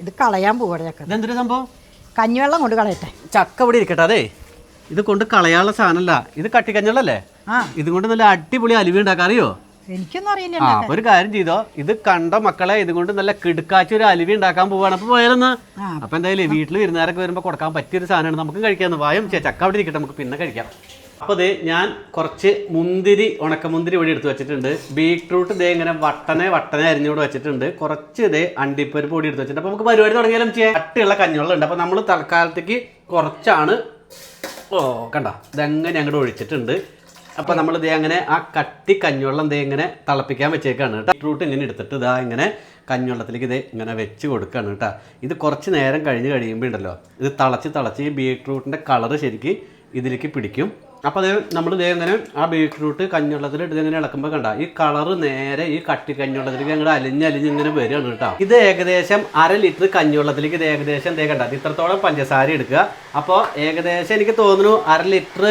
ഇത് കളയാൻ പോവാടെ ചക്ക. ഇതെന്തൊരു സംഭവം? കഞ്ഞിവെള്ളം കൊണ്ട് കളയട്ടെ. ചക്ക ഇവിടെ ഇരിക്കട്ടെ അതെ. ഇത് കൊണ്ട് കളയാനുള്ള സാധനമല്ല. ഇത് കട്ടിക്കഞ്ഞല്ലേ ആ. ഇത് കൊണ്ട് നല്ല അടിപൊളി അലുവ ഉണ്ടാക്കാൻ അറിയോ? എനിക്കൊന്നും അറിയില്ല ആ അപ്പൊ ഒരു കാര്യം ചെയ്തോ. ഇത് കണ്ട മക്കളെ ഇതുകൊണ്ട് നല്ല കിടുക്കാച്ച ഒരു അലുവി ഉണ്ടാക്കാൻ പോവാണ്. അപ്പൊ പോയാലെന്ന്. അപ്പൊ എന്തായാലും വീട്ടിൽ വിരുന്നുകാരൊക്കെ വരുമ്പോ കൊടുക്കാൻ പറ്റിയൊരു സാധനമാണ്. നമുക്ക് കഴിക്കാന്ന്. വായം ചക്ക അവിടെ ഇരിക്കട്ടെ നമുക്ക് പിന്നെ കഴിക്കാം. അപ്പൊ ദേ ഞാൻ കുറച്ച് മുന്തിരി ഉണക്കമുന്തിരി ഇവിടെ എടുത്ത് വെച്ചിട്ടുണ്ട്. ബീട്രൂട്ട് ഇതേ ഇങ്ങനെ വട്ടനെ വട്ടനെ അരിഞ്ഞുകൂടെ വെച്ചിട്ടുണ്ട്. കുറച്ച് ദേ അണ്ടിപ്പരിപ്പ് പൊടി എടുത്ത് വെച്ചിട്ടുണ്ട്. അപ്പോൾ നമുക്ക് പരിപാടി തുടങ്ങിയാലും ചെയ്യാം കട്ടിയുള്ള കഞ്ഞുള്ളുണ്ട് അപ്പോൾ അപ്പൊ നമ്മൾ തൽക്കാലത്തേക്ക് കുറച്ചാണ്. ഓ കണ്ട? ഇതെങ്ങനെ അങ്ങോട്ട് ഒഴിച്ചിട്ടുണ്ട്. അപ്പോൾ നമ്മൾ ഇതേ അങ്ങനെ ആ കട്ടി കഞ്ഞുവെള്ളം ഇതേ ഇങ്ങനെ തിളപ്പിക്കാൻ വെച്ചേക്കാണ് കേട്ടോ. ബീട്രൂട്ട് ഇങ്ങനെ എടുത്തിട്ട് ഇതാ ഇങ്ങനെ കഞ്ഞുവെള്ളത്തിലേക്ക് ഇതേ ഇങ്ങനെ വെച്ച് കൊടുക്കുകയാണ് കേട്ടോ. ഇത് കുറച്ച് നേരം കഴിഞ്ഞ് കഴിയുമ്പോൾ ഉണ്ടല്ലോ ഇത് തിളച്ച് തിളച്ച് ഈ ബീട്രൂട്ടിന്റെ കളറ് ശരിക്ക് ഇതിലേക്ക് പിടിക്കും. അപ്പോൾ അത് നമ്മൾ ഇതേ ഇങ്ങനെ ആ ബീട്രൂട്ട് കഞ്ഞുള്ളത്തിൽ ഇട്ട് ഇങ്ങനെ ഇളക്കുമ്പോൾ കണ്ട ഈ കളർ നേരെ ഈ കട്ടി കഞ്ഞുള്ളത്തിലേക്ക് അങ്ങോട്ട് അലിഞ്ഞ് അലിഞ്ഞ് ഇങ്ങനെ വരികയാണ് കേട്ടോ. ഇത് ഏകദേശം അര ലിറ്റർ കഞ്ഞുള്ളത്തിലേക്ക് ഇത് ഏകദേശം ദേ കണ്ട ഇത് ഇത്രത്തോളം പഞ്ചസാര എടുക്കുക. അപ്പോൾ ഏകദേശം എനിക്ക് തോന്നുന്നു അര ലിറ്റർ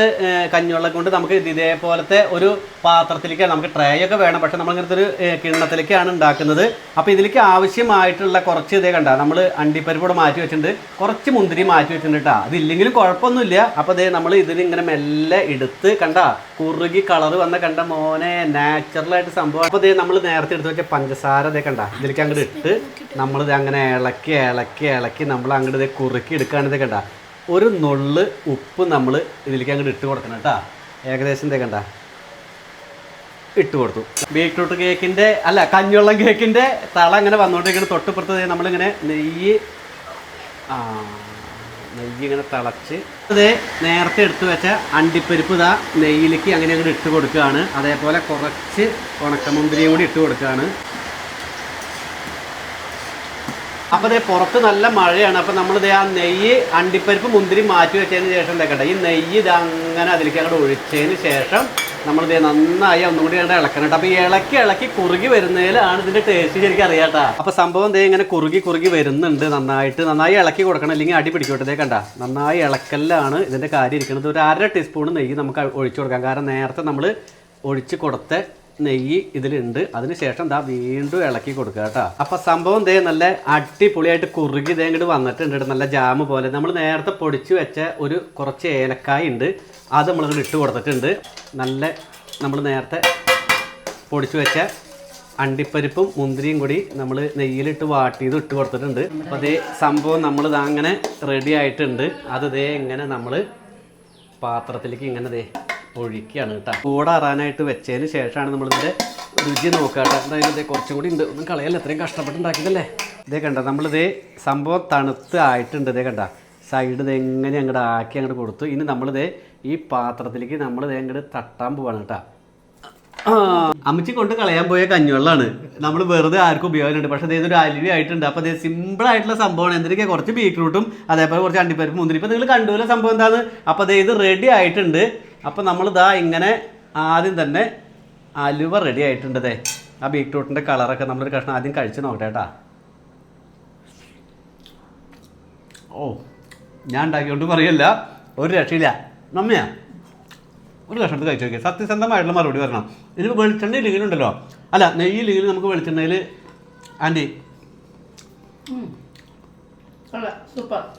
കഞ്ഞുള്ള കൊണ്ട് നമുക്ക് ഇത് ഇതേപോലത്തെ ഒരു പാത്രത്തിലേക്ക് നമുക്ക് ട്രേ ഒക്കെ വേണം. പക്ഷേ നമ്മൾ ഇങ്ങനത്തെ ഒരു കിണ്ണത്തിലേക്കാണ് ഉണ്ടാക്കുന്നത്. അപ്പോൾ ഇതിലേക്ക് ആവശ്യമായിട്ടുള്ള കുറച്ച് ഇതേ കണ്ട നമ്മൾ അണ്ടിപ്പരിപ്പ് കൂടെ മാറ്റി വെച്ചിട്ടുണ്ട്. കുറച്ച് മുന്തിരി മാറ്റി വെച്ചിട്ടുണ്ട് കേട്ടോ. അതില്ലെങ്കിലും കുഴപ്പമൊന്നുമില്ല. അപ്പോൾ ഇതേ നമ്മൾ ഇതിന് ഇങ്ങനെ മെല്ലെ എടുത്ത് കണ്ട കുറുകി കളർ വന്ന കണ്ട മോനെ നാച്ചുറലായിട്ട് സംഭവം അപ്പോൾ ഇതേ നമ്മൾ നേരത്തെ എടുത്ത് വെച്ച പഞ്ചസാര ഇതേ കണ്ട ഇതിലേക്ക് അങ്ങോട്ട് ഇട്ട് നമ്മൾ നമ്മളിത് അങ്ങനെ ഇളക്കി ഇളക്കി ഇളക്കി നമ്മൾ അങ്ങോട്ട് ഇതേ കുറുക്കി എടുക്കുകയാണ് ഇതേ കണ്ട. ഒരു നുള്ള് ഉപ്പ് നമ്മൾ ഇതിലേക്ക് അങ്ങോട്ട് ഇട്ട് കൊടുക്കണം കേട്ടോ. ഏകദേശം ഇതേ കണ്ട. ഇട്ട് കൊടുത്തു. ബീട്രൂട്ട് കേക്കിന്റെ അല്ല കഞ്ഞുള്ളം കേക്കിന്റെ തള അങ്ങനെ വന്നുകൊണ്ടിരിക്കുന്നത് തൊട്ടുപുറത്ത് നമ്മളിങ്ങനെ നെയ്യ് ആ നെയ്യ് ഇങ്ങനെ തിളച്ച്. അത് നേരത്തെ എടുത്തു വെച്ച അണ്ടിപ്പരിപ്പ് ഇതാ നെയ്യിലേക്ക് അങ്ങനെ അങ്ങനെ ഇട്ട് കൊടുക്കുകയാണ്. അതേപോലെ കുറച്ച് ഉണക്കമുന്തിരിയും കൂടി ഇട്ട് കൊടുക്കുകയാണ്. അപ്പോൾ ഇതേ പുറത്ത് നല്ല മഴയാണ്. അപ്പോൾ ഇതേ ആ നെയ്യ് അണ്ടിപ്പരിപ്പ് മുന്തിരി മാറ്റി വെച്ചതിന് ശേഷം എന്താക്കട്ടെ? ഈ നെയ്യ് ഇത് അങ്ങനെ അതിലേക്ക് അങ്ങോട്ട് ഒഴിച്ചതിന് ശേഷം നമ്മൾ ദേ നന്നായി ഒന്നുകൂടി അങ്ങോട്ട് ഇളക്കണം കേട്ടോ. അപ്പോൾ ഇളക്കി ഇളക്കി കുറുകി വരുന്നതിലാണ് ഇതിന്റെ ടേസ്റ്റ് ശരിക്കും അറിയാട്ടാ അപ്പോൾ സംഭവം ദേ ഇങ്ങനെ കുറുകി കുറുകി വരുന്നുണ്ട് നന്നായിട്ട്. നന്നായി ഇളക്കി കൊടുക്കണം അല്ലെങ്കിൽ അടി പിടിക്കോട്ടെ ദേ കണ്ട. നന്നായി ഇളക്കലാണ് ഇതിന്റെ കാര്യം ഇരിക്കുന്നത്. ഒരു അര ടീസ്പൂൺ നെയ്യ് നമുക്ക് ഒഴിച്ചു കൊടുക്കാം. കാരണം നേരത്തെ നമ്മൾ ഒഴിച്ച് കൊടുത്ത നെയ്യ് ഇതിലുണ്ട്. അതിനുശേഷം ദാ വീണ്ടും ഇളക്കി കൊടുക്കുക കേട്ടോ. അപ്പൊ സംഭവം ദേ നല്ല അടിപൊളിയായിട്ട് കുറുകി ദേ ഇങ്ങോട്ട് വന്നിട്ടുണ്ട് നല്ല ജാമ് പോലെ. നമ്മൾ നേരത്തെ പൊടിച്ചു വെച്ച ഒരു കുറച്ച് ഏലക്കായ ഉണ്ട്. അത് നമ്മൾ ഇങ്ങോട്ട് ഇട്ട് കൊടുത്തിട്ടുണ്ട്. നല്ല നമ്മൾ നേരത്തെ പൊടിച്ചു വെച്ച അണ്ടിപ്പരിപ്പും മുന്തിരിയും കൂടി നമ്മൾ നെയ്യിലിട്ട് വാട്ടിയത് ഇട്ട് കൊടുത്തിട്ടുണ്ട്. അപ്പോൾ അതേ സംഭവം നമ്മൾ അങ്ങനെ റെഡി ആയിട്ടുണ്ട്. അത് ഇതേ ഇങ്ങനെ നമ്മൾ പാത്രത്തിലേക്ക് ഇങ്ങനെ ദേ ഒഴിക്കുകയാണ് കേട്ടോ. കൂടാറാനായിട്ട് വെച്ചതിന് ശേഷമാണ് നമ്മളിതിന്റെ രുചി നോക്കുക കേട്ടോ. എന്തായാലും ഇതേ കുറച്ചും കൂടി ഉണ്ട്. ഒന്നും കളയല്ല? എത്രയും കഷ്ടപ്പെട്ട് ഉണ്ടാക്കിയതല്ലേ ഇതേ കണ്ട? നമ്മളിത് സംഭവം തണുത്ത് ആയിട്ടുണ്ട്. ഇതേ കണ്ട? സൈഡ് ഇത് എങ്ങനെ അങ്ങോട്ട് ആക്കി അങ്ങോട്ട് കൊടുത്തു. ഇനി നമ്മളിത് ഈ പാത്രത്തിലേക്ക് നമ്മളിത് അങ്ങോട്ട് തട്ടാൻ പോവാണ് കേട്ടോ. അമ്മച്ചി കൊണ്ട് കളയാൻ പോയ കഞ്ഞുവെള്ളമാണ് നമ്മൾ വെറുതെ ആർക്കും ഉപയോഗമുണ്ട് പക്ഷേ അതായത് ഒരു അലുവി ആയിട്ടുണ്ട്. അപ്പോൾ ഇത് സിമ്പിൾ ആയിട്ടുള്ള സംഭവമാണ്. എന്തിനൊക്കെ കുറച്ച് ബീറ്റ്റൂട്ടും അതേപോലെ കുറച്ച് അണ്ടിപ്പരിപ്പും മുന്തിരി നിങ്ങൾ കണ്ടുപോലെ സംഭവം എന്താണ് അപ്പോൾ ഇത് റെഡി ആയിട്ടുണ്ട്. അപ്പോൾ നമ്മൾ ഇതാ ഇങ്ങനെ ആദ്യം തന്നെ അലുവ റെഡി ആയിട്ടുണ്ട് ദേ. ആ ബീറ്റ്റൂട്ടിന്റെ കളറൊക്കെ നമ്മളൊരു കഷ്ണം ആദ്യം കഴിച്ച് നോക്കട്ടെ കേട്ടാ ഓ ഞാൻ ഉണ്ടാക്കിയോണ്ട് പറയല്ല. ഒരു രക്ഷയില്ല. നമ്മയാ ഒരു കഷ്ണത്ത് കഴിച്ചു നോക്കിയാൽ സത്യസന്ധമായിട്ടുള്ള മറുപടി വരണം. ഇതിന് വെളിച്ചെണ്ണ ഇല്ലെങ്കിലും ഉണ്ടല്ലോ അല്ല നെയ്യ് ഇല്ലെങ്കിലും നമുക്ക് വെളിച്ചെണ്ണയിൽ ആന്റി.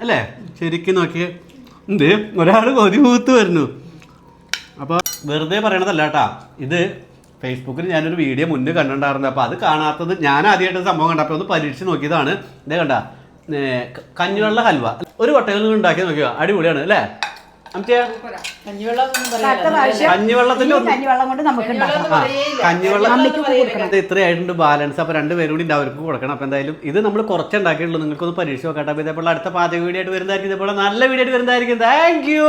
അല്ലേ? ശരിക്കും നോക്കിയേ. എന്ത്? ഒരാൾ കൊതി പൂത്ത് വരുന്നു. വെറുതെ പറയണതല്ല കേട്ടാ. ഇത് ഫേസ്ബുക്കിൽ ഞാനൊരു വീഡിയോ മുന്നേ കണ്ടിട്ടുണ്ടായിരുന്നു. അപ്പോൾ അത് കാണാത്തത് ഞാൻ ആദ്യമായിട്ട് സംഭവം കണ്ടപ്പോൾ ഒന്ന് പരീക്ഷിച്ച് നോക്കിയതാണ്. ഇതേ കണ്ട കഞ്ഞിവെള്ള ഹൽവ. ഒരു വട്ടയിൽ നിന്ന് ഉണ്ടാക്കി നോക്കിയോ? അടിപൊളിയാണ് അല്ലേ? അമ്മച്ചിയാ കഞ്ഞിവെള്ളം ഒന്നും അടുത്ത പറയാനില്ല. പ്രാവശ്യം കഞ്ഞിവെള്ളത്തിൽ ഈ കഞ്ഞിവെള്ളം കൊണ്ട് നമുക്ക് ഉണ്ടാക്കാം. ആ, കഞ്ഞിവെള്ളം അമ്മയ്ക്ക് കൊടുക്കണം. ഇത് ഇത്രയായിട്ടുണ്ട് ബാലൻസ്. അപ്പൊ രണ്ടുപേരും കൂടി ഉണ്ട് അവർക്ക് കൊടുക്കണം. അപ്പൊ എന്തായാലും ഇത് നമ്മൾ കുറച്ച് ഉണ്ടാക്കിയുള്ളൂ നിങ്ങൾക്കൊന്ന് പരീക്ഷ നോക്കട്ടെ അപ്പൊ ഇതേപോലെ അടുത്ത പാചക വീഡിയോ ആയിട്ട് വരുന്നതായിരിക്കും. ഇതേപോലെ നല്ല വീഡിയോ ആയിട്ട് വരുന്നതായിരിക്കും. Thank you